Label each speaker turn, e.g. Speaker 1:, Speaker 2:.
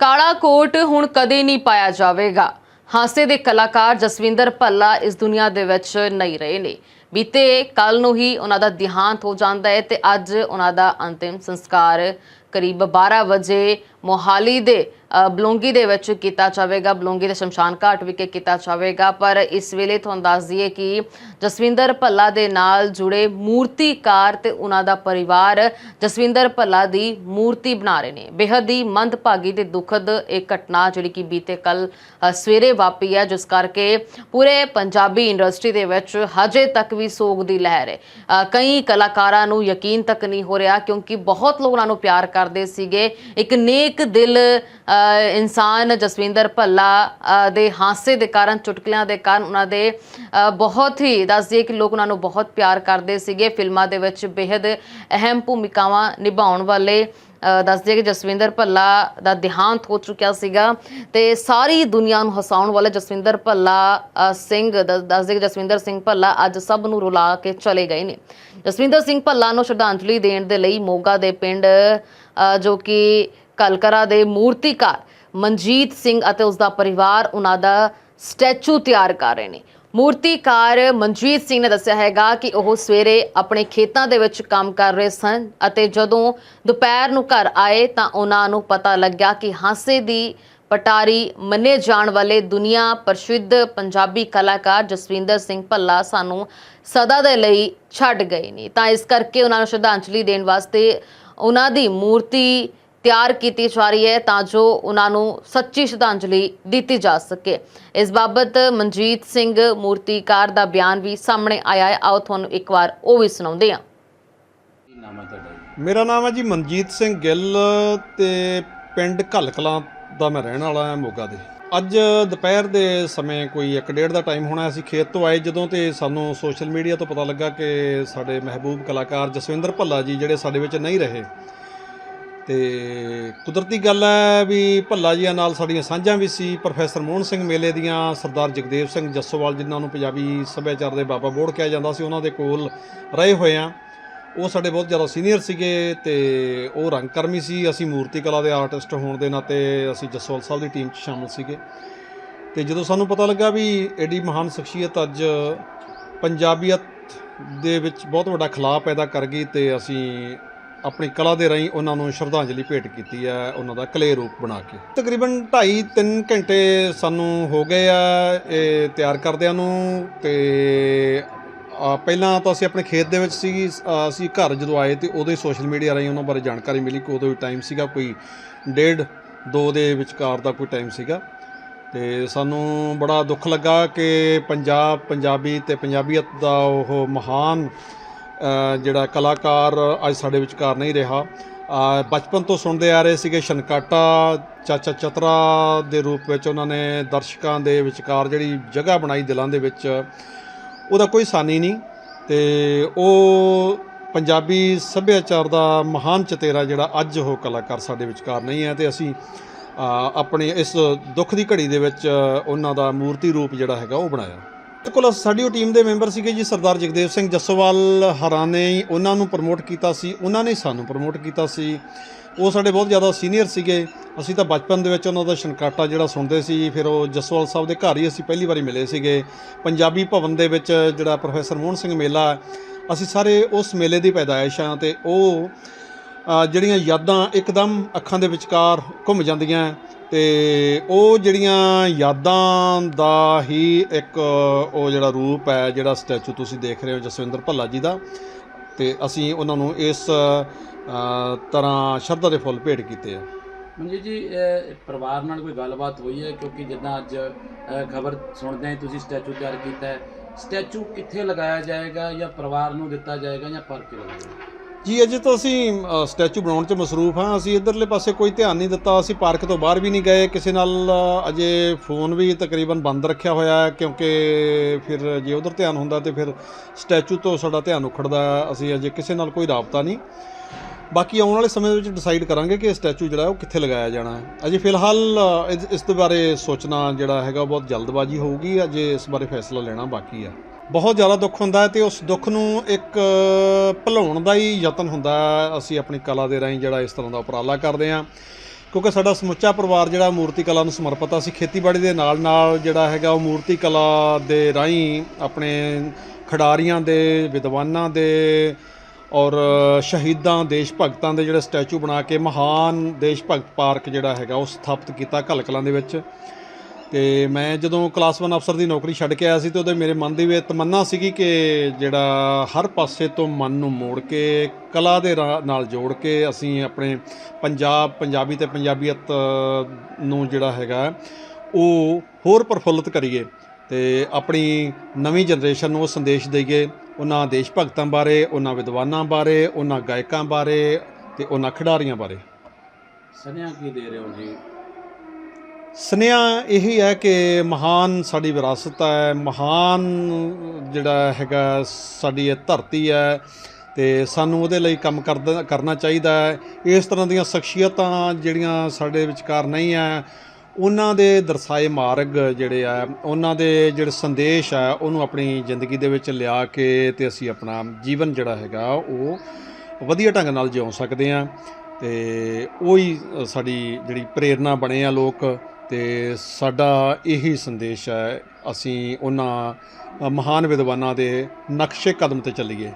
Speaker 1: ਕਾਲਾ ਕੋਟ ਹੁਣ ਕਦੇ ਨਹੀਂ ਪਾਇਆ ਜਾਵੇਗਾ। ਹਾਸੇ ਦੇ ਕਲਾਕਾਰ ਜਸਵਿੰਦਰ ਭੱਲਾ ਇਸ ਦੁਨੀਆ ਦੇ ਵਿੱਚ ਨਹੀਂ ਰਹੇ ਨੇ। ਬੀਤੇ ਕੱਲ ਨੂੰ ਹੀ ਉਹਨਾਂ ਦਾ ਦਿਹਾਂਤ ਹੋ ਜਾਂਦਾ ਹੈ ਤੇ ਅੱਜ ਉਹਨਾਂ ਦਾ ਅੰਤਿਮ ਸੰਸਕਾਰ ਕਰੀਬ 12 ਵਜੇ ਮੋਹਾਲੀ ਦੇ ਬਲੌਂਗੀ ਦੇ ਵਿੱਚ ਕੀਤਾ ਜਾਵੇਗਾ, ਬਲੌਂਗੀ ਦੇ ਸ਼ਮਸ਼ਾਨ ਘਾਟ ਵਿਖੇ ਕੀਤਾ ਜਾਵੇਗਾ। ਪਰ ਇਸ ਵੇਲੇ ਤੁਹਾਨੂੰ ਦੱਸ ਦਈਏ ਕਿ ਜਸਵਿੰਦਰ ਭੱਲਾ ਦੇ ਨਾਲ ਜੁੜੇ ਮੂਰਤੀਕਾਰ ਤੇ ਉਹਨਾਂ ਦਾ ਪਰਿਵਾਰ ਜਸਵਿੰਦਰ ਭੱਲਾ ਦੀ ਮੂਰਤੀ ਬਣਾ ਰਹੇ ਨੇ। ਬੇਹੱਦ ਹੀ ਮੰਦਭਾਗੀ ਤੇ ਦੁਖਦ ਇਹ ਘਟਨਾ ਜਿਹੜੀ ਕਿ ਬੀਤੇ ਕੱਲ ਸਵੇਰੇ ਵਾਪੀ ਹੈ, ਜਿਸ ਕਰਕੇ ਪੂਰੇ ਪੰਜਾਬੀ ਇੰਡਸਟਰੀ ਦੇ ਵਿੱਚ ਹਜੇ ਤੱਕ ਵੀ ਸੋਗ ਦੀ ਲਹਿਰ ਹੈ। ਕਈ ਕਲਾਕਾਰਾਂ ਨੂੰ ਯਕੀਨ ਤੱਕ ਨਹੀਂ ਹੋ ਰਿਹਾ ਕਿਉਂਕਿ ਬਹੁਤ ਲੋਕ ਉਹਨਾਂ ਨੂੰ ਪਿਆਰ ਕਰਦੇ ਸੀਗੇ। ਇੱਕ ਨੇਕ ਦਿਲ ਇਨਸਾਨ ਜਸਵਿੰਦਰ ਭੱਲਾ ਦੇ ਹਾਸੇ ਦੇ ਕਾਰਨ ਚੁਟਕਲਿਆਂ ਦੇ ਕਾਰਨ ਉਹਨਾਂ ਦੇ ਬਹੁਤ ਹੀ ਦੱਸ ਦਈਏ ਕਿ ਲੋਕ ਉਹਨਾਂ ਨੂੰ ਬਹੁਤ ਪਿਆਰ ਕਰਦੇ ਸੀਗੇ। ਫਿਲਮਾਂ ਦੇ ਵਿੱਚ ਬੇहद ਅਹਿਮ ਭੂਮਿਕਾਵਾਂ ਨਿਭਾਉਣ ਵਾਲੇ ਅ, ਦੱਸ ਦਈਏ ਕਿ ਜਸਵਿੰਦਰ ਭੱਲਾ ਦਾ ਦੇਹਾਂਤ ਹੋ ਚੁੱਕਿਆ ਸੀਗਾ ਤੇ ਸਾਰੀ ਦੁਨੀਆ ਨੂੰ ਹਸਾਉਣ ਵਾਲੇ ਜਸਵਿੰਦਰ ਭੱਲਾ ਸਿੰਘ ਦ- ਦੱਸ ਦਈਏ ਕਿ ਜਸਵਿੰਦਰ ਸਿੰਘ ਭੱਲਾ ਅੱਜ ਸਭ ਨੂੰ ਰੁਲਾ ਕੇ ਚਲੇ ਗਏ ਨੇ। ਜਸਵਿੰਦਰ ਸਿੰਘ ਭੱਲਾ ਨੂੰ ਸ਼ਰਧਾਂਜਲੀ ਦੇਣ ਦੇ ਲਈ ਮੋਗਾ ਦੇ ਪਿੰਡ ਜੋ ਕਿ ਕਲਕਰਾ ਦੇ ਮੂਰਤੀਕਾਰ ਮਨਜੀਤ ਸਿੰਘ ਅਤੇ ਉਸ ਦਾ ਪਰਿਵਾਰ ਉਹਨਾਂ ਦਾ ਸਟੈਚੂ ਤਿਆਰ ਕਰ ਰਹੇ ਨੇ। ਮੂਰਤੀਕਾਰ ਮਨਜੀਤ ਸਿੰਘ ਨੇ ਦੱਸਿਆ ਹੈਗਾ ਕਿ ਉਹ ਸਵੇਰੇ ਆਪਣੇ ਖੇਤਾਂ ਦੇ ਵਿੱਚ ਕੰਮ ਕਰ ਰਹੇ ਸਨ ਅਤੇ ਜਦੋਂ ਦੁਪਹਿਰ ਨੂੰ ਘਰ ਆਏ ਤਾਂ ਉਹਨਾਂ ਨੂੰ ਪਤਾ ਲੱਗਿਆ ਕਿ ਹਾਸੇ ਦੀ ਪਟਾਰੀ ਮੰਨੇ ਜਾਣ ਵਾਲੇ ਦੁਨੀਆ ਪ੍ਰਸਿੱਧ ਪੰਜਾਬੀ ਕਲਾਕਾਰ ਜਸਵਿੰਦਰ ਸਿੰਘ ਭੱਲਾ ਸਾਨੂੰ ਸਦਾ ਦੇ ਲਈ ਛੱਡ ਗਏ ਨੇ। ਤਾਂ ਇਸ ਕਰਕੇ ਉਹਨਾਂ ਨੂੰ ਸ਼ਰਧਾਂਜਲੀ ਦੇਣ ਵਾਸਤੇ ਉਹਨਾਂ ਦੀ ਮੂਰਤੀ ਤਿਆਰ ਕੀਤੀ ਜਾ ਰਹੀ ਹੈ ਤਾਂ ਜੋ ਉਹਨਾਂ ਨੂੰ ਸੱਚੀ ਸ਼ਰਧਾਂਜਲੀ ਦਿੱਤੀ ਜਾ ਸਕੇ। ਇਸ ਬਾਬਤ ਮਨਜੀਤ ਸਿੰਘ ਮੂਰਤੀਕਾਰ ਦਾ ਬਿਆਨ ਵੀ ਸਾਹਮਣੇ ਆਇਆ ਹੈ। ਆਓ ਤੁਹਾਨੂੰ ਇੱਕ ਵਾਰ ਉਹ ਵੀ ਸੁਣਾਉਂਦੇ ਹਾਂ।
Speaker 2: ਮੇਰਾ ਨਾਮ ਹੈ ਜੀ ਮਨਜੀਤ ਸਿੰਘ ਗਿੱਲ ਤੇ ਪਿੰਡ ਘਲਕਲਾਂ ਦਾ ਮੈਂ ਰਹਿਣ ਵਾਲਾ ਹਾਂ ਮੋਗਾ ਦੇ। ਅੱਜ ਦੁਪਹਿਰ ਦੇ ਸਮੇਂ ਕੋਈ 1:30 ਦਾ ਟਾਈਮ ਹੋਣਾ ਅਸੀਂ ਖੇਤ ਤੋਂ ਆਏ ਜਦੋਂ ਤੇ ਸਾਨੂੰ ਸੋਸ਼ਲ ਮੀਡੀਆ ਤੋਂ ਪਤਾ ਲੱਗਾ ਕਿ ਸਾਡੇ ਮਹਿਬੂਬ ਕਲਾਕਾਰ ਜਸਵਿੰਦਰ ਭੱਲਾ ਜੀ ਜਿਹੜੇ ਸਾਡੇ ਵਿੱਚ ਨਹੀਂ ਰਹੇ। ਤੇ ਕੁਦਰਤੀ ਗੱਲ ਹੈ ਵੀ ਭੱਲਾ ਜੀਆਂ ਨਾਲ ਸਾਡੀਆਂ ਸਾਂਝਾਂ ਵੀ ਸੀ। ਪ੍ਰੋਫੈਸਰ ਮੋਹਨ ਸਿੰਘ ਮੇਲੇ ਦੀਆਂ ਸਰਦਾਰ ਜਗਦੇਵ ਸਿੰਘ ਜੱਸੋਵਾਲ ਜਿਨ੍ਹਾਂ ਨੂੰ ਪੰਜਾਬੀ ਸੱਭਿਆਚਾਰ ਦੇ ਬਾਬਾ ਬੋੜ ਕਿਹਾ ਜਾਂਦਾ ਸੀ, ਉਹਨਾਂ ਦੇ ਕੋਲ ਰਹੇ ਹੋਏ ਆ ਉਹ ਸਾਡੇ ਬਹੁਤ ਜ਼ਿਆਦਾ ਸੀਨੀਅਰ ਸੀਗੇ ਤੇ ਉਹ ਰੰਗਕਰਮੀ ਸੀ। ਅਸੀਂ ਮੂਰਤੀ ਕਲਾ ਦੇ ਆਰਟਿਸਟ ਹੋਣ ਦੇ ਨਾਤੇ ਅਸੀਂ ਜਸਵਾਲ ਸਾਹਿਬ ਦੀ ਟੀਮ 'ਚ ਸ਼ਾਮਲ ਸੀਗੇ। ਤੇ ਜਦੋਂ ਸਾਨੂੰ ਪਤਾ ਲੱਗਾ ਵੀ ਐਡੀ ਮਹਾਨ ਸ਼ਖਸੀਅਤ ਅੱਜ ਪੰਜਾਬੀਅਤ ਦੇ ਵਿੱਚ ਬਹੁਤ ਵੱਡਾ ਖਲਾਅ ਪੈਦਾ ਕਰ ਗਈ ਤੇ ਅਸੀਂ ਆਪਣੀ ਕਲਾ ਦੇ ਰਾਹੀਂ ਉਹਨਾਂ ਨੂੰ ਸ਼ਰਧਾਂਜਲੀ ਭੇਟ ਕੀਤੀ ਹੈ ਉਹਨਾਂ ਦਾ ਕਲੇ ਰੂਪ ਬਣਾ ਕੇ। ਤਕਰੀਬਨ 2.5 3 ਘੰਟੇ ਸਾਨੂੰ ਹੋ ਗਏ ਆ, ਇਹ ਤਿਆਰ ਕਰਦਿਆਂ ਨੂੰ ਤੇ ਪਹਿਲਾਂ ਤਾਂ ਅਸੀਂ ਆਪਣੇ ਖੇਤ ਦੇ ਵਿੱਚ ਸੀ ਅਸੀਂ ਘਰ ਜਦੋਂ ਆਏ ਤੇ ਉਦੋਂ ਹੀ ਸੋਸ਼ਲ ਮੀਡੀਆ ਰਾਹੀਂ ਉਹਨਾਂ ਬਾਰੇ ਜਾਣਕਾਰੀ ਮਿਲੀ ਕਿ ਉਦੋਂ ਵੀ ਟਾਈਮ ਸੀਗਾ ਕੋਈ ਡੇਢ ਦੋ ਦੇ ਵਿਚਕਾਰ ਦਾ ਕੋਈ ਟਾਈਮ ਸੀਗਾ। ਤੇ ਸਾਨੂੰ ਬੜਾ ਦੁੱਖ ਲੱਗਾ ਕਿ ਪੰਜਾਬ, ਪੰਜਾਬੀ ਤੇ ਪੰਜਾਬੀਅਤ ਦਾ ਉਹ ਮਹਾਨ ਜਿਹੜਾ ਕਲਾਕਾਰ ਅੱਜ ਸਾਡੇ ਵਿਚਕਾਰ ਨਹੀਂ ਰਿਹਾ। ਬਚਪਨ ਤੋਂ ਸੁਣਦੇ ਆ ਰਹੇ ਸੀਗੇ ਸ਼ਨਕਾਟਾ, ਚਾਚਾ ਚਤਰਾ ਦੇ ਰੂਪ ਵਿੱਚ ਉਹਨਾਂ ਨੇ ਦਰਸ਼ਕਾਂ ਦੇ ਵਿਚਕਾਰ ਜਿਹੜੀ ਜਗ੍ਹਾ ਬਣਾਈ ਦਿਲਾਂ ਦੇ ਵਿੱਚ ਉਹਦਾ ਕੋਈ ਸਾਨੀ ਨਹੀਂ ਤੇ ਉਹ ਪੰਜਾਬੀ ਸੱਭਿਆਚਾਰ ਦਾ ਮਹਾਨ ਚਤੇਰਾ ਜਿਹੜਾ ਅੱਜ ਉਹ ਕਲਾਕਾਰ ਸਾਡੇ ਵਿਚਕਾਰ ਨਹੀਂ ਹੈ ਤੇ ਅਸੀਂ ਆਪਣੇ ਇਸ ਦੁੱਖ ਦੀ ਘੜੀ ਦੇ ਵਿੱਚ ਉਹਨਾਂ ਦਾ ਮੂਰਤੀ ਰੂਪ ਜਿਹੜਾ ਹੈਗਾ ਉਹ ਬਣਾਇਆ। ਬਿਲਕੁਲ ਸਾਡੀ ਉਹ ਟੀਮ ਦੇ ਮੈਂਬਰ ਸੀਗੇ ਜੀ ਸਰਦਾਰ ਜਗਦੇਵ ਸਿੰਘ ਜੱਸੋਵਾਲ ਹਰਾਂ ਨੇ ਹੀ ਉਹਨਾਂ ਨੂੰ ਪ੍ਰਮੋਟ ਕੀਤਾ ਸੀ, ਉਹਨਾਂ ਨੇ ਸਾਨੂੰ ਪ੍ਰਮੋਟ ਕੀਤਾ ਸੀ। ਉਹ ਸਾਡੇ ਬਹੁਤ ਜ਼ਿਆਦਾ ਸੀਨੀਅਰ ਸੀਗੇ। ਅਸੀਂ ਤਾਂ ਬਚਪਨ ਦੇ ਵਿੱਚ ਉਹਨਾਂ ਦਾ ਸ਼ਨਕਾਟਾ ਜਿਹੜਾ ਸੁਣਦੇ ਸੀ, ਫਿਰ ਉਹ ਜੱਸੋਵਾਲ ਸਾਹਿਬ ਦੇ ਘਰ ਹੀ ਅਸੀਂ ਪਹਿਲੀ ਵਾਰੀ ਮਿਲੇ ਸੀਗੇ। ਪੰਜਾਬੀ ਭਵਨ ਦੇ ਵਿੱਚ ਜਿਹੜਾ ਪ੍ਰੋਫੈਸਰ ਮੋਹਨ ਸਿੰਘ ਮੇਲਾ, ਅਸੀਂ ਸਾਰੇ ਉਸ ਮੇਲੇ ਦੀ ਪੈਦਾਇਸ਼ ਹਾਂ ਤੇ ਉਹ ਜਿਹੜੀਆਂ ਯਾਦਾਂ ਇੱਕਦਮ ਅੱਖਾਂ ਦੇ ਵਿਚਕਾਰ ਘੁੰਮ ਜਾਂਦੀਆਂ ਤੇ ਉਹ ਜਿਹੜੀਆਂ ਯਾਦਾਂ ਦਾ ਹੀ ਇੱਕ, ਉਹ ਜਿਹੜਾ ਰੂਪ ਹੈ, ਜਿਹੜਾ ਸਟੈਚੂ ਤੁਸੀਂ ਦੇਖ ਰਹੇ ਹੋ ਜਸਵਿੰਦਰ ਭੱਲਾ ਜੀ ਦਾ, ਤੇ ਅਸੀਂ ਉਹਨਾਂ ਨੂੰ ਇਸ ਤਰ੍ਹਾਂ ਸ਼ਰਧਾ ਦੇ ਫੁੱਲ ਭੇਟ ਕੀਤੇ ਆ।
Speaker 3: ਮਨਜੀਤ ਜੀ ਪਰਿਵਾਰ ਨਾਲ ਕੋਈ ਗੱਲਬਾਤ ਹੋਈ ਹੈ? ਕਿਉਂਕਿ ਜਿੱਦਾਂ ਅੱਜ ਖਬਰ ਸੁਣਦੇ ਹਾਂ, ਤੁਸੀਂ ਸਟੈਚੂ ਤਿਆਰ ਕੀਤਾ ਹੈ। ਸਟੈਚੂ ਕਿੱਥੇ ਲਗਾਇਆ ਜਾਏਗਾ ਜਾਂ ਪਰਿਵਾਰ ਨੂੰ ਦਿੱਤਾ ਜਾਏਗਾ ਜਾਂ ਪਰ ਕੇ ਲਗਾਏਗਾ
Speaker 2: ਜੀ ਅਜੇ ਤਾਂ ਅਸੀਂ ਸਟੈਚੂ ਬਣਾਉਣ 'ਚ ਮਸਰੂਫ ਹਾਂ। ਅਸੀਂ ਇਧਰਲੇ ਪਾਸੇ ਕੋਈ ਧਿਆਨ ਨਹੀਂ ਦਿੱਤਾ। ਅਸੀਂ ਪਾਰਕ ਤੋਂ ਬਾਹਰ ਵੀ ਨਹੀਂ ਗਏ। ਕਿਸੇ ਨਾਲ ਅਜੇ ਫੋਨ ਵੀ ਤਕਰੀਬਨ ਬੰਦ ਰੱਖਿਆ ਹੋਇਆ ਹੈ ਕਿਉਂਕਿ ਫਿਰ ਜੇ ਉਧਰ ਧਿਆਨ ਹੁੰਦਾ ਤੇ ਫਿਰ ਸਟੈਚੂ ਤੋਂ ਸਾਡਾ ਧਿਆਨ ਉਖੜਦਾ ਅਸੀਂ ਅਜੇ ਕਿਸੇ ਨਾਲ ਕੋਈ ਰਾਬਤਾ ਨਹੀਂ। ਬਾਕੀ ਆਉਣ ਵਾਲੇ ਸਮੇਂ ਵਿੱਚ ਡਿਸਾਈਡ ਕਰਾਂਗੇ ਕਿ ਸਟੈਚੂ ਜਿਹੜਾ ਉਹ ਕਿੱਥੇ ਲਗਾਇਆ ਜਾਣਾ ਹੈ। ਅਜੇ ਫਿਲਹਾਲ ਅ, ਇਸ- ਦੇ ਬਾਰੇ ਸੋਚਣਾ ਜਿਹੜਾ ਹੈਗਾ ਬਹੁਤ ਜਲਦਬਾਜ਼ੀ ਹੋਊਗੀ। ਅਜੇ ਇਸ ਬਾਰੇ ਫੈਸਲਾ ਲੈਣਾ ਬਾਕੀ ਆ ਬਹੁਤ ਜ਼ਿਆਦਾ ਦੁੱਖ ਹੁੰਦਾ ਹੈ ਤੇ ਉਸ ਦੁੱਖ ਨੂੰ ਇੱਕ ਭੁਲਾਉਣ ਦਾ ਹੀ ਯਤਨ ਹੁੰਦਾ ਅਸੀਂ ਆਪਣੀ ਕਲਾ ਦੇ ਰਾਹੀਂ ਜਿਹੜਾ ਇਸ ਤਰ੍ਹਾਂ ਦਾ ਉਪਰਾਲਾ ਕਰਦੇ ਹਾਂ। ਕਿਉਂਕਿ ਸਾਡਾ ਸਮੁੱਚਾ ਪਰਿਵਾਰ ਜਿਹੜਾ ਮੂਰਤੀ ਕਲਾ ਨੂੰ ਸਮਰਪਿਤ ਆ, ਅਸੀਂ ਖੇਤੀਬਾੜੀ ਦੇ ਨਾਲ ਨਾਲ ਜਿਹੜਾ ਹੈਗਾ ਉਹ ਮੂਰਤੀ ਕਲਾ ਦੇ ਰਾਹੀਂ ਆਪਣੇ ਖਿਡਾਰੀਆਂ ਦੇ, ਵਿਦਵਾਨਾਂ ਦੇ ਔਰ ਸ਼ਹੀਦਾਂ ਦੇਸ਼ ਭਗਤਾਂ ਦੇ ਜਿਹੜੇ ਸਟੈਚੂ ਬਣਾ ਕੇ ਮਹਾਨ ਦੇਸ਼ ਭਗਤ ਪਾਰਕ ਜਿਹੜਾ ਹੈਗਾ ਉਹ ਸਥਾਪਿਤ ਕੀਤਾ ਕਲਕਲਾਂ ਦੇ ਵਿੱਚ। ਤੇ ਮੈਂ ਜਦੋਂ ਕਲਾਸ 1 ਅਫਸਰ ਦੀ ਨੌਕਰੀ ਛੱਡ ਕੇ ਆਇਆ ਸੀ ਤੇ ਉਹਦੇ ਮੇਰੇ ਮਨ ਦੀ ਵੀ ਤਮੰਨਾ ਸੀਗੀ ਕਿ ਜਿਹੜਾ ਹਰ ਪਾਸੇ ਤੋਂ ਮਨ ਨੂੰ ਮੋੜ ਕੇ, ਕਲਾ ਦੇ ਰਾ- ਨਾਲ ਜੋੜ ਕੇ ਅਸੀਂ ਆਪਣੇ ਪੰਜਾਬ, ਪੰਜਾਬੀ ਤੇ ਪੰਜਾਬੀਅਤ ਨੂੰ ਜਿਹੜਾ ਹੈਗਾ, ਉਹ ਹੋਰ ਪ੍ਰਫੁੱਲਤ ਕਰੀਏ ਤੇ ਆਪਣੀ ਨਵੀਂ ਜਨਰੇਸ਼ਨ ਨੂੰ ਉਹ ਸੰਦੇਸ਼ ਦੇਈਏ। ਉਹਨਾਂ ਦੇਸ਼ ਭਗਤਾਂ ਬਾਰੇ, ਉਹਨਾਂ ਵਿਦਵਾਨਾਂ ਬਾਰੇ, ਉਹਨਾਂ ਗਾਇਕਾਂ ਬਾਰੇ ਤੇ ਉਹਨਾਂ ਖਿਡਾਰੀਆਂ ਬਾਰੇ।
Speaker 3: ਸੁਨੇਹਾ ਕੀ ਦੇ ਰਹੇ ਹੋ ਜੀ?
Speaker 2: ਸੁਨੇਹਾ ਇਹੀ ਹੈ ਕਿ ਮਹਾਨ ਸਾਡੀ ਵਿਰਾਸਤ ਹੈ, ਮਹਾਨ ਜਿਹੜਾ ਹੈਗਾ ਸਾਡੀ ਇਹ ਧਰਤੀ ਹੈ ਤੇ ਸਾਨੂੰ ਉਹਦੇ ਲਈ ਕੰਮ ਕਰਦਾ, ਕਰਨਾ ਚਾਹੀਦਾ ਹੈ। ਇਸ ਤਰ੍ਹਾਂ ਦੀਆਂ ਸ਼ਖਸੀਅਤਾਂ ਜਿਹੜੀਆਂ ਸਾਡੇ ਵਿਚਕਾਰ ਨਹੀਂ ਹੈ, ਉਹਨਾਂ ਦੇ ਦਰਸਾਏ ਮਾਰਗ ਜਿਹੜੇ ਆ, ਉਹਨਾਂ ਦੇ ਜਿਹੜੇ ਸੰਦੇਸ਼ ਆ, ਉਹਨੂੰ ਆਪਣੀ ਜ਼ਿੰਦਗੀ ਦੇ ਵਿੱਚ ਲਿਆ ਕੇ ਤੇ ਅਸੀਂ ਆਪਣਾ ਜੀਵਨ ਜਿਹੜਾ ਹੈਗਾ ਉਹ ਵਧੀਆ ਢੰਗ ਨਾਲ ਜਿਉ ਸਕਦੇ ਆ ਤੇ ਉਹੀ ਸਾਡੀ ਜਿਹੜੀ ਪ੍ਰੇਰਣਾ ਬਣੇ ਆ ਲੋਕ। ਤੇ ਸਾਡਾ ਇਹੀ ਸੰਦੇਸ਼ ਹੈ ਅਸੀਂ ਉਹਨਾਂ ਮਹਾਨ ਵਿਦਵਾਨਾਂ ਦੇ ਨਕਸ਼ੇ ਕਦਮ ਤੇ ਚੱਲੀਏ।